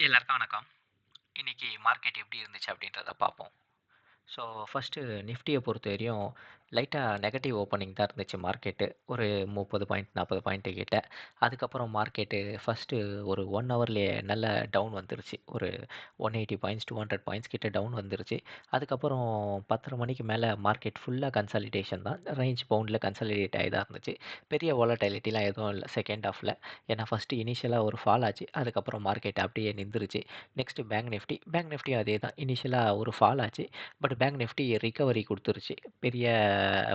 எல்லாருக்கும் வணக்கம். இன்றைக்கி மார்க்கெட் எப்படி இருந்துச்சு அப்படின்றத பார்ப்போம். ஸோ ஃபஸ்ட்டு நிஃப்டியை பொறுத்த பொறுத்தவரையும் லைட்டா நெகட்டிவ் ஓப்பனிங் தான் இருந்துச்சு மார்க்கெட்டு. ஒரு 30 பாயிண்ட், 40 பாயிண்ட் கிட்ட. அதுக்கப்புறம் மார்க்கெட்டு ஃபர்ஸ்ட்டு ஒரு 1 ஹவர்லயே நல்ல டவுன் வந்துருச்சு. ஒரு 180 பாயிண்ட்ஸ், 200 பாயிண்ட்ஸ் கிட்ட டவுன் வந்துருச்சு. அதுக்கப்புறம் 10:30 மணிக்கு மேல மார்க்கெட் ஃபுல்லா கன்சாலிடேஷன் தான். ரேஞ்ச் பவுண்ட்ல கன்சாலிடேட் ஆகி தான் இருந்துச்சு. பெரிய வாலடைலிட்டிலாம் எதுவும் இல்ல செகண்ட் ஹாஃப்ல. ஏன்னா ஃபர்ஸ்ட்டு இனிஷியலா ஒரு ஃபால் ஆச்சு. அதுக்கப்புறம் மார்க்கெட் அப்படியே நின்றுச்சு. Next bank Nifty. பேங்க் நிஃப்டியும் அதே தான். இனிஷியலா ஒரு ஃபால் ஆச்சு. பட் பேங்க் நிஃப்டி ரிகவரி குடுத்துருச்சு. பெரிய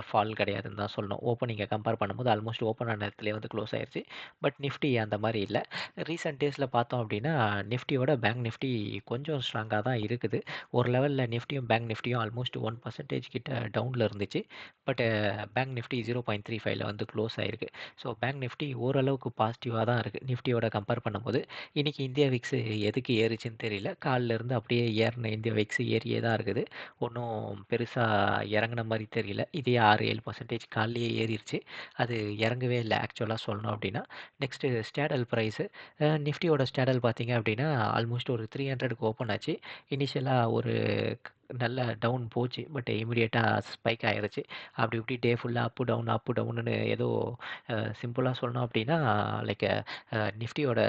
ஃபால் கிடையாதுன்னு தான் சொல்லணும். ஓப்பனிங்க கம்பேர் பண்ணும்போது ஆல்மோஸ்ட் ஓப்பன் ஆன இடத்துலயே வந்து க்ளோஸ் ஆயிடுச்சு பட் நிஃப்டி அந்த மாதிரி இல்லை ரீசெண்ட் டேஸில் பார்த்தோம் அப்படின்னா, நிஃப்டியோட பேங்க் நிஃப்டி கொஞ்சம் ஸ்ட்ராங்காக தான் இருக்குது. ஒரு லெவலில் நிஃப்டியும், பேங்க் நிஃப்டியும் ஆல்மோஸ்ட் ஒன் பர்சன்டேஜ் கிட்ட டவுனில் இருந்துச்சு. பட் பேங்க் நிஃப்டி 0.35ல வந்து க்ளோஸ் ஆயிருக்கு. ஸோ பேங்க் நிஃப்டி ஓரளவுக்கு பாசிட்டிவாக தான் இருக்குது நிஃப்டியோட கம்பேர் பண்ணும்போது. இன்றைக்கி இந்தியா விக்ஸ் எதுக்கு ஏறுச்சுன்னு தெரியல. காலிலேருந்து அப்படியே ஏறின இந்தியா விக்ஸ் ஏறியே தான் இருக்குது. ஒன்றும் பெருசாக இறங்குன மாதிரி தெரியல. இதே ஆறு ஏழு பர்சன்டேஜ் காலையே ஏறிடுச்சு அது இறங்கவே இல்லை ஆக்சுவலாக சொல்லணும் அப்படின்னா. நெக்ஸ்ட்டு ஸ்டேடல் ப்ரைஸு நிஃப்டியோட ஸ்டேடல் பார்த்தீங்க அப்படின்னா, ஆல்மோஸ்ட் ஒரு 300க்கு ஓப்பன் ஆச்சு. இனிஷியலாக ஒரு நல்ல டவுன் போச்சு. பட் இமிடியேட்டாக ஸ்பைக் ஆகிருச்சு அப்படி இப்படி டே ஃபுல்லாக அப்பு டவுன், அப்பு டவுன்னு ஏதோ சிம்பிளாக சொல்லணும் அப்படின்னா, லைக் நிஃப்டியோட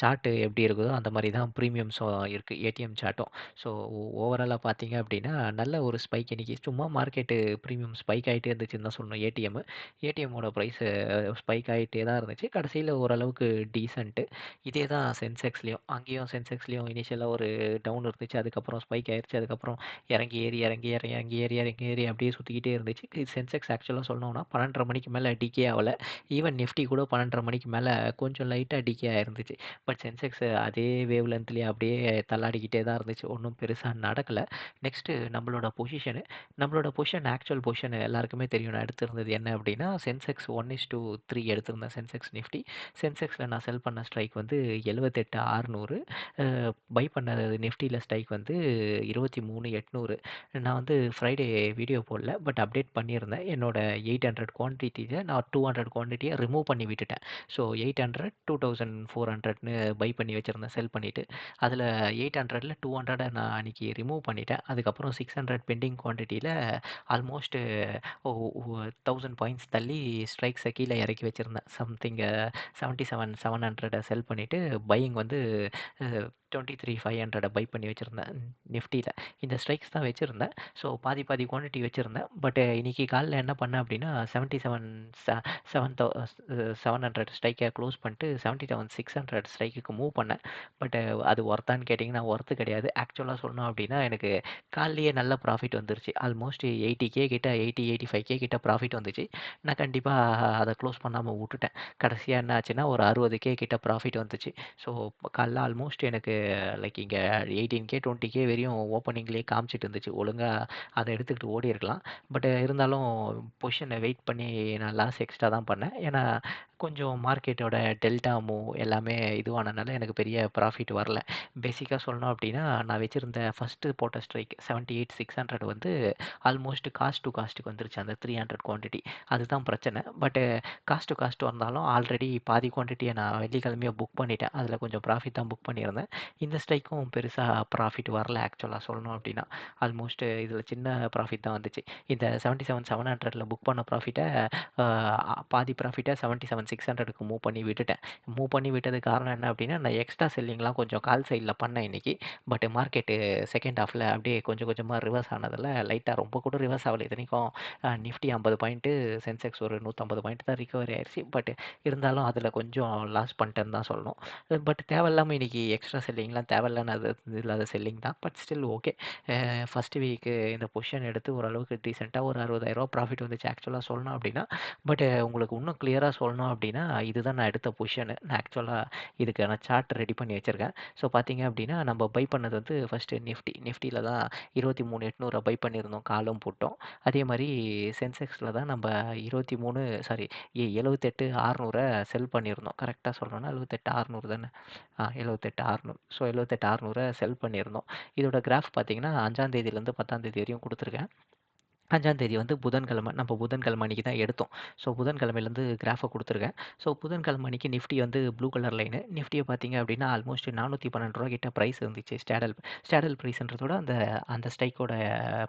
சார்ட்டு எப்படி இருக்குதோ அந்த மாதிரி தான் ப்ரீமியம்ஸும் இருக்குது ஏடிஎம் சார்ட்டும். ஸோ ஓவராலாக பார்த்தீங்க அப்படின்னா, நல்ல ஒரு ஸ்பைக் இன்றைக்கி சும்மா மார்க்கெட்டு ப்ரீமியம் ஸ்பைக் ஆகிட்டே இருந்துச்சுன்னு தான் சொல்லணும் ஏடிஎம்மு. ஏடிஎம்மோட ப்ரைஸு ஸ்பைக் ஆகிட்டே தான் இருந்துச்சு. கடைசியில் ஓரளவுக்கு டீசென்ட்டு. இதே தான் சென்செக்ஸ்லேயும் அங்கேயும் சென்செக்ஸ்லேயும் இனிஷியலாக ஒரு டவுன் இருந்துச்சு. அதுக்கப்புறம் ஸ்பைக் ஆயிடுச்சு அதுக்கப்புறம் இறங்கி ஏறி, இறங்கி ஏறி, இறங்கி ஏறி, இறங்கி ஏறி அப்படியே சுத்திக்கிட்டே இருந்துச்சு. சென்செக்ஸ் ஆக்சுவலாக சொல்லணும்னா 12:30 மணிக்கு மேலே டிகே ஆகலை ஈவன் நிஃப்டி கூட 12:30 மணிக்கு மேலே கொஞ்சம் லைட்டாக டிகே ஆயிருந்துச்சு. பட் சென்செக்ஸ் அதே வேவ் லென்த்லேயே அப்படியே தள்ளாடிக்கிட்டே தான் இருந்துச்சு. ஒன்றும் பெருசாக நடக்கலை நெக்ஸ்ட்டு நம்மளோட பொசிஷனு. நம்மளோட பொசிஷன் ஆக்சுவல் பொசிஷன் எல்லாருக்குமே தெரியும். நான் எடுத்திருந்தது என்ன அப்படின்னா, சென்செக்ஸ் 1:3 எடுத்திருந்தேன் சென்செக்ஸ் நிஃப்டி. சென்செக்ஸில் நான் செல் பண்ண ஸ்ட்ரைக் வந்து எழுபத்தெட்டு ஆறுநூறு பை பண்ணது நிஃப்டியில் ஸ்ட்ரைக் வந்து இருபத்தி மூணு எட் எட்நூறு நான் வந்து ஃப்ரைடே வீடியோ போடல. பட் அப்டேட் பண்ணியிருந்தேன். என்னோட 800 குவான்டிட்டில நான் டூ ஹண்ட்ரட் குவான்டிட்டியை ரிமூவ் பண்ணி விட்டுட்டேன். ஸோ 800, 2400ன்னு பை பண்ணி வச்சுருந்தேன் செல் பண்ணிவிட்டு அதில் எயிட் ஹண்ட்ரடில் டூ ஹண்ட்ரடை நான் அன்றைக்கி ரிமூவ் பண்ணிட்டேன். அதுக்கப்புறம் 600 பெண்டிங் குவான்டிட்டியில் ஆல்மோஸ்ட் தௌசண்ட் பாயிண்ட்ஸ் தள்ளி ஸ்ட்ரைக்ஸை கீழே இறக்கி வச்சிருந்தேன். சம்திங் 77, 700 செல் பண்ணிவிட்டு பையிங் வந்து டுவெண்ட்டி த்ரீ ஃபைவ் ஹண்ட்ரடை பை பண்ணி வச்சிருந்தேன் நிஃப்டியில் இந்த ஸ்ட்ரைக்ஸ் தான் வச்சுருந்தேன் ஸோ பாதி பாதி குவான்டிட்டி வச்சுருந்தேன் பட் இன்றைக்கி காலைல என்ன பண்ணேன் அப்படின்னா, செவன்ட்டி செவன் ச செவன் தௌ செவன் ஹண்ட்ரட் ஸ்ட்ரைக்கை க்ளோஸ் பண்ணிட்டு 77,600 ஸ்ட்ரைக்குக்கு மூவ் பண்ணேன். பட் அது ஒர்த்தான்னு கேட்டிங்கன்னா ஒர்த்து கிடையாது. ஆக்சுவலாக சொல்லணும் அப்படின்னா, எனக்கு காலையிலேயே நல்ல ப்ராஃபிட் வந்துருச்சு. ஆல்மோஸ்ட் எயிட்டி கே கிட்ட 80, 85,000 கிட்ட ப்ராஃபிட் வந்துச்சு. நான் கண்டிப்பாக அதை க்ளோஸ் பண்ணாமல் விட்டுட்டேன் கடைசியாக என்ன ஆச்சுன்னா, ஒரு அறுபது கே கிட்ட ப்ராஃபிட் வந்துச்சு. ஸோ காலைல ஆல்மோஸ்ட் எனக்கு லைக் இங்கே எயிட்டீன் கே டுவெண்ட்டி கே வரையும் ஓப்பனிங்லேயே காமிச்சிட்டு இருந்துச்சு. ஒழுங்காக அதை எடுத்துக்கிட்டு ஓடியிருக்கலாம். பட் இருந்தாலும் பொசிஷனை வெயிட் பண்ணி நான் லாஸ் எக்ஸ்ட்ரா தான் பண்ணேன். ஏன்னா, கொஞ்சம் மார்க்கெட்டோட டெல்டா மூவ் எல்லாமே இதுவானனால எனக்கு பெரிய ப்ராஃபிட் வரல. பேசிக்காக சொல்லணும் அப்படின்னா, நான் வச்சுருந்த ஃபர்ஸ்ட்டு போட்ட ஸ்ட்ரைக் 78,600 வந்து ஆல்மோஸ்ட் காஸ்ட் டூ காஸ்ட்டுக்கு வந்துருச்சு. அந்த 300 குவான்டிட்டி. அதுதான் பிரச்சனை. பட் காஸ்ட் டூ காஸ்ட் வந்தாலும் ஆல்ரெடி பாதி குவான்டிட்டியை நான் வெள்ளிக்கிழமையாக புக் பண்ணிட்டேன். அதில் கொஞ்சம் ப்ராஃபிட் தான் புக் பண்ணியிருந்தேன். இந்த ஸ்ட்ரைக்கும் பெருசாக ப்ராஃபிட் வரல ஆக்சுவலாக சொல்லணும் அப்படின்னா. ஆல்மோஸ்ட் இதில் சின்ன ப்ராஃபிட் தான் வந்துச்சு. இந்த 77, 700ல புக் பண்ண ப்ராஃபிட்டை பாதி ப்ராஃபிட்டை செவன்ட்டி செவன் 77,600க்கு மூவ் பண்ணி விட்டுட்டேன். மூவ் பண்ணி விட்டதுக்கு காரணம் என்ன அப்படின்னா, நான் எக்ஸ்ட்ரா செல்லிங்லாம் கொஞ்சம் கால் சைடில் பண்ணேன் இன்றைக்கி பட் மார்க்கெட்டு செகண்ட் ஹாஃப்ல அப்படியே கொஞ்சம் கொஞ்சமாக ரிவர்ஸ் ஆனதில் லைட்டாக ரொம்ப கூட ரிவர்ஸ் ஆகலை இத்தனைக்கும் நிஃப்டி 50 பாயிண்ட்டு, சென்செக்ஸ் ஒரு 150 பாயிண்ட் தான் ரிகவரி ஆயிடுச்சு பட் இருந்தாலும் அதில் கொஞ்சம் லாஸ் பண்ணிட்டேன்னு தான் சொல்லணும். பட் தேவையில்லாமல் இன்றைக்கி எக்ஸ்ட்ரா செல்லிங்லாம் தேவையில்லாத இல்லாத செல்லிங் தான். But still okay. First week இந்த பொசிஷன் எடுத்து ஓரளவுக்கு ரீசெண்டாக ஒரு அறுபதாயிரரூவா ப்ராஃபிட் வந்துச்சு ஆக்சுவலாக சொல்லணும் அப்படின்னா. பட் உங்களுக்கு இன்னும் கிளியராக சொல்லணும் அப்படின்னா, இதுதான் நான் எடுத்த பொசிஷனு. நான் ஆக்சுவலாக இதுக்கான சார்ட் ரெடி பண்ணி வச்சுருக்கேன் ஸோ பார்த்தீங்க அப்படின்னா, நம்ம பை பண்ணது வந்து ஃபஸ்ட்டு நிஃப்டி. நிஃப்டியில் தான் 23,800 பை பண்ணியிருந்தோம் காலும் போட்டோம் அதே மாதிரி சென்செக்ஸில் தான் நம்ம இருபத்தி மூணு சாரி எழுபத்தெட்டு ஆறுநூறை செல் பண்ணியிருந்தோம். கரெக்ட்டா சொல்லணும்னா 78,600 தானே? ஆ 78,600 ஸோ 78,600 செல் பண்ணியிருந்தோம். இதோட கிராஃப் பார்த்தீங்கன்னா, 5ஆம் தேதியிலருந்து 10ஆம் தேதி வரையும் கொடுத்துருக்கேன் அஞ்சாந்தேதி வந்து புதன்கிழமை நம்ம புதன்கிழமை அன்றைக்கி தான் எடுத்தோம். ஸோ புதன்கிழமையிலேருந்து கிராஃபை கொடுத்துருக்கேன். ஸோ புதன்கிழமை அன்றைக்கி நிஃப்டி வந்து ப்ளூ கலர் லைனு நிஃப்டியை பார்த்தீங்க அப்படின்னா ஆல்மோஸ்ட் நானூற்றி பன்னெண்டு ரூபா கிட்ட ப்ரைஸ் இருந்துச்சு ஸ்டேடல் ஸ்டேடல் ப்ரைஸ்ன்றதோட அந்த அந்த ஸ்டைக்கோட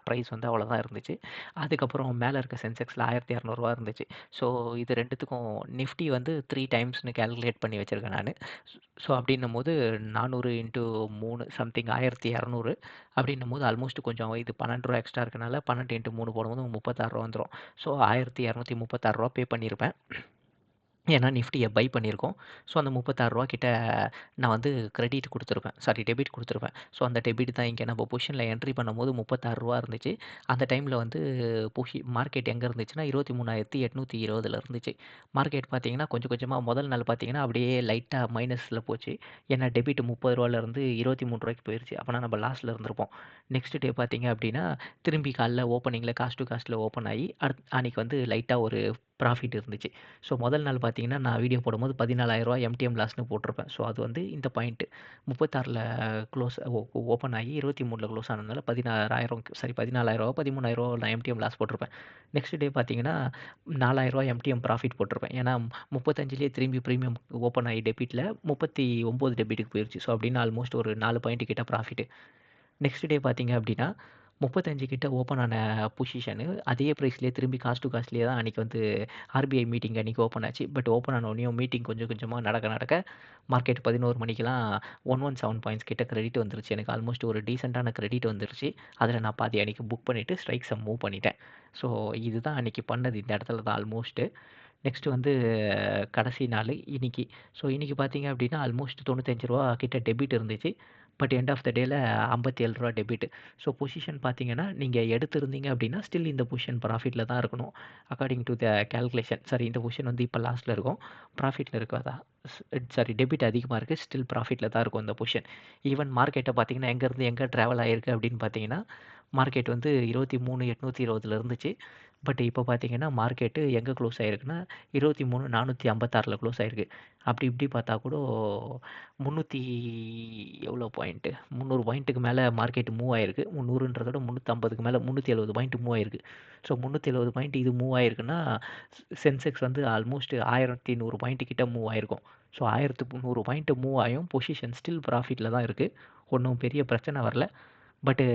ப்ரைஸ் வந்து அவ்வளோதான் இருந்துச்சு. அதுக்கப்புறம் மேலே இருக்க சென்செக்ஸில் ஆயிரத்தி இரநூறுவா இருந்துச்சு. ஸோ இது ரெண்டுத்துக்கும் நிஃப்டி வந்து த்ரீ டைம்ஸ்னு கேல்குலேட் பண்ணி வச்சுருக்கேன் நான். ஸோ அப்படின்னும் போது நானூறு இன்ட்டு மூணு சம்திங் ஆயிரத்தி இரநூறு அப்படின்னும் போது ஆல்மோஸ்ட் கொஞ்சம் இது பன்னெண்டு ரூபா எக்ஸ்ட்ரா இருக்கனால பன்னெண்டு இன்ட்டு மூணு போடும்போது முப்பத்தாறுரூவா வந்துடும் ஸோ ஆயிரத்தி இரநூத்தி முப்பத்தாறுரூவா பே பண்ணியிருப்பேன் ஏன்னா நிஃப்டியை பை பண்ணியிருக்கோம். ஸோ அந்த முப்பத்தாறுரூவா கிட்ட நான் வந்து கிரெடிட் கொடுத்துருப்பேன். சாரி டெபிட் கொடுத்துருப்பேன். ஸோ அந்த டெபிட் தான் இங்கே நம்ம பொசிஷனில் என்ட்ரி பண்ணும்போது முப்பத்தாறுரூவா இருந்துச்சு. அந்த டைமில் வந்து பொஷி மார்க்கெட் எங்கே இருந்துச்சுன்னா இருபத்தி மூணாயிரத்தி எட்நூற்றி இருபதில் இருந்துச்சு. மார்க்கெட் பார்த்தீங்கன்னா கொஞ்சம் கொஞ்சமாக முதல் நாள் பார்த்தீங்கன்னா அப்படியே லைட்டாக மைனஸில் போச்சு. ஏன்னா டெபிட் முப்பது ரூபாலேருந்து இருபத்தி மூணு ரூபாய்க்கு போயிடுச்சு அப்போனா நம்ம லாஸில் இருந்திருப்போம். நெக்ஸ்ட் டே பார்த்தீங்க அப்படின்னா திரும்பி காலைல ஓப்பனிங்கில் காஸ்ட் டு காஸ்ட்டில் ஓப்பன் ஆகி அடுத் அன்றைக்கி வந்து லைட்டாக ஒரு ப்ராஃபிட் இருந்துச்சு. ஸோ முதல் நாள் பார்த்தீங்கன்னா நான் வீடியோ போடும்போது பதினாலாயிரரூவா எம்டிஎம் லாஸ்னு போட்டிருப்பேன். ஸோ அது வந்து இந்த பாயிண்ட்டு முப்பத்தாறில் க்ளோஸ் ஓப்பன் ஆகி இருபத்தி மூணில் க்ளோஸ் ஆனதுனால பதினாறாயிரம் சாரி பதினாலாயிரரூவா பதிமூணாயிரரூவா நான் எம்டிஎம் லாஸ் போட்டிருப்பேன். நெக்ஸ்ட் டே பார்த்தீங்கன்னா நாலாயிரரூவா எம்டிஎம் ப்ராஃபிட் போட்டிருப்பேன். ஏன்னா முப்பத்தஞ்சிலேயே திரும்பி ப்ரீமியம் ஓப்பன் ஆகி டெபிட்டில் முப்பத்தி ஒம்பது டெபிட்டுக்கு போயிடுச்சு ஸோ அப்படின்னு ஆல்மோஸ்ட் ஒரு நாலு பாயிண்ட் கிட்ட ப்ராஃபிட்டு நெக்ஸ்ட் டே பார்த்தீங்க அப்படின்னா முப்பத்தஞ்சு கிட்ட ஓப்பன் ஆன பொசிஷனு அதே ப்ரைஸ்லேயே திரும்பி காஸ்ட் டு காஸ்ட்லேயே தான் அன்றைக்கி வந்து ஆர்பிஐ மீட்டிங் அன்றைக்கி ஓப்பன் ஆச்சு. பட் ஓப்பன் ஆன உடனே மீட்டிங் கொஞ்சம் கொஞ்சமாக நடக்க நடக்க மார்க்கெட் பதினோரு மணிக்கெலாம் ஒன் ஒன் செவன் பாயிண்ட்ஸ் கிட்ட கிரெடிட் வந்துருச்சு. எனக்கு ஆல்மோஸ்ட் ஒரு டீசெண்டான கிரெடிட் வந்துருச்சு. அதில் நான் பாதி அன்றைக்கி புக் பண்ணிவிட்டு ஸ்ட்ரைக்ஸை மூவ் பண்ணிட்டேன். ஸோ இதுதான் அன்றைக்கி பண்ணது இந்த இடத்துல தான் ஆல்மோஸ்ட்டு நெக்ஸ்ட்டு வந்து கடைசி நாள் இன்றைக்கி ஸோ இன்றைக்கி பார்த்தீங்க அப்படின்னா ஆல்மோஸ்ட் தொண்ணூத்தஞ்சு ரூபா கிட்ட டெபிட் இருந்துச்சு. பட் எண்ட் ஆஃப் த டேல ஐம்பத்தி ஏழு ரூபா டெபிட் ஸோ பொசிஷன் பார்த்தீங்கன்னா நீங்கள் எடுத்திருந்தீங்க அப்படின்னா ஸ்டில் இந்த பொசிஷன் ப்ராஃபிட்டில் தான் இருக்கணும். According to the calculation sorry இந்த பொசிஷன் வந்து இப்போ லாஸ்ட்டில் இருக்கும். ப்ராஃபிட்டில் இருக்காதா சாரி டெபிட் அதிகமாக இருக்குது ஸ்டில் ப்ராஃபிட்டில் தான் இருக்கும் இந்த பொசிஷன் ஈவன் மார்க்கெட்டை பார்த்தீங்கன்னா எங்கேருந்து எங்கே ட்ராவல் ஆகிருக்கு அப்படின்னு பார்த்தீங்கன்னா மார்க்கெட் வந்து இருபத்தி மூணு எட்நூற்றி இருபதுல இருந்துச்சு. பட் இப்போ பார்த்தீங்கன்னா மார்க்கெட்டு எங்கே க்ளோஸ் ஆகிருக்குன்னா இருபத்தி மூணு நானூற்றி ஐம்பத்தாறில் க்ளோஸ் ஆகிருக்கு அப்படி இப்படி பார்த்தா கூட முந்நூற்றி எவ்வளோ பாயிண்ட்டு முந்நூறு பாயிண்ட்டுக்கு மேலே மார்க்கெட் மூவ் ஆகிருக்கு முந்நூறுன்றதோட முந்நூற்றம்பதுக்கு மேலே முந்நூற்றி எழுபது பாயிண்ட் மூவ் ஆகிருக்கு ஸோ முந்நூற்றி எழுபது பாயிண்ட் இது மூவ் ஆகிருக்குன்னா சென்செக்ஸ் வந்து ஆல்மோஸ்ட் ஆயிரத்தி நூறு பாயிண்ட் கிட்ட மூவ் ஆகிருக்கும் ஸோ ஆயிரத்து நூறு பாயிண்ட்டு மூவ் ஆகும் பொசிஷன் ஸ்டில் ப்ராஃபிட்டில் தான் இருக்குது ஒன்றும் பெரிய பிரச்சனை வரல. பட்டு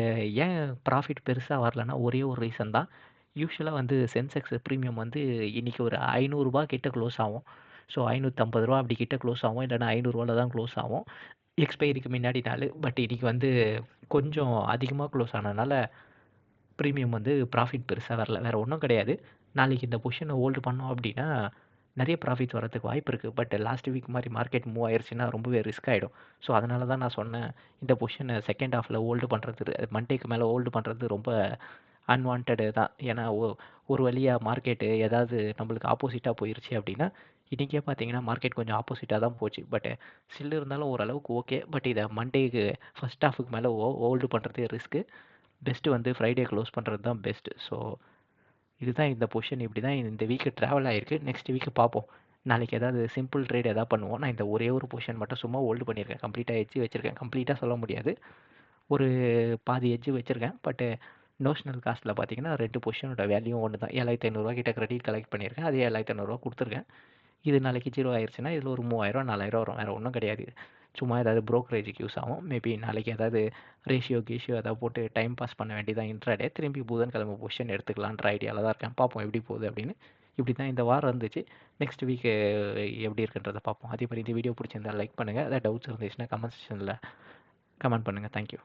ஏன் ப்ராஃபிட் பெருசாக வரலன்னா ஒரே ஒரு ரீசன் தான். யூஸ்வலாக வந்து சென்செக்ஸ் ப்ரீமியம் வந்து இன்றைக்கி ஒரு ஐநூறுரூபா கிட்ட க்ளோஸ் ஆகும். ஸோ ஐநூற்றம்பது ரூபா அப்படி கிட்ட க்ளோஸ் ஆகும். இல்லைனா ஐநூறுரூவாவில் தான் க்ளோஸ் ஆகும். எக்ஸ்பைரிக்கு முன்னாடி நாள். பட் இன்றைக்கி வந்து கொஞ்சம் அதிகமாக க்ளோஸ் ஆனதுனால ப்ரீமியம் வந்து ப்ராஃபிட் பெருசாக வரல. வேறு ஒன்றும் கிடையாது. நாளைக்கு இந்த பொசிஷனை ஹோல்டு பண்ணோம் அப்படின்னா நிறைய ப்ராஃபிட் வரதுக்கு வாய்ப்பு இருக்குது பட் லாஸ்ட் வீக் மாதிரி மார்க்கெட் மூவ் ஆயிடுச்சுன்னா ரொம்பவே ரிஸ்க் ஆகிடும் ஸோ அதனால தான் நான் சொன்னேன். இந்த பொசிஷனை செகண்ட் ஹாஃபில் ஹோல்டு பண்ணுறது மண்டேக்கு மேலே ஹோல்டு பண்ணுறது ரொம்ப அன்வான்டடு தான். ஏன்னா ஒரு வழியாக மார்க்கெட்டு ஏதாவது நம்மளுக்கு ஆப்போசிட்டாக போயிடுச்சு அப்படின்னா இன்றைக்கே பார்த்தீங்கன்னா மார்க்கெட் கொஞ்சம் ஆப்போசிட்டாக தான் போச்சு. பட் ஸ்டில் இருந்தாலும் ஓரளவுக்கு ஓகே பட் இதை மண்டேக்கு ஃபஸ்ட் ஹாஃபுக்கு மேலே ஓ ஹோல்டு பண்ணுறது ரிஸ்க்கு பெஸ்ட்டு வந்து ஃப்ரைடே க்ளோஸ் பண்ணுறது தான் பெஸ்ட்டு ஸோ இதுதான் இந்த பொசிஷன் இப்படி தான் இந்த வீக்கு ட்ராவல் ஆகிருக்கு நெக்ஸ்ட் வீக்கு பார்ப்போம். நாளைக்கு ஏதாவது சிம்பிள் ட்ரேட் எதாவது பண்ணுவோம். நான் இந்த ஒரே ஒரு பொசிஷன் மட்டும் சும்மா ஹோல்டு பண்ணியிருக்கேன். கம்ப்ளீட்டாக எஜ்ஜி வச்சுருக்கேன். கம்ப்ளீட்டாக சொல்ல முடியாது. ஒரு பாதி எஜ்ஜி வச்சுருக்கேன். பட்டு நோஷனல் காஸ்ட்டில் பார்த்தீங்கன்னா ரெண்டு பொசிஷனோட வேல்யூ ஒன்று தான் ஏழாயிரத்தி ஐநூறுரூவா கிட்ட கிரெடிட் கலெக்ட் பண்ணியிருக்கேன். அதே ஏழாயிரத்தி ஐநூறுரூவா கொடுத்துருக்கேன். இது நாளைக்கு ஜீரோ ஆயிடுச்சுன்னா இதில் ஒரு மூவாயிரம் நாலாயிரம் வரும். வேறு ஒன்றும் கிடையாது. சும்மா ஏதாவது ப்ரோக்கரேஜுக்கு யூஸ் ஆகும். மேபி நாளைக்கு ஏதாவது ரேஷியோ கீஷியோ ஏதாவது போட்டு டைம் பாஸ் பண்ண வேண்டியதான் இன்ட்ராடே திரும்பி புதன்கிழமை பொசிஷன் எடுத்துக்கலான்ற ஐடியாவில் தான் இருக்கேன். பார்ப்போம் எப்படி போகுது அப்படின்னு. இப்படி தான் இந்த வாரம் இருந்துச்சு. நெக்ஸ்ட் வீக்கு எப்படி இருக்குன்றதை பார்ப்போம். அதே மாதிரி இந்த வீடியோ பிடிச்சிருந்தா லைக் பண்ணுங்கள் ஏதாவது டவுட்ஸ் இருந்துச்சுன்னா கமெண்ட் செக்ஷனில் கமெண்ட் பண்ணுங்கள் தேங்க்யூ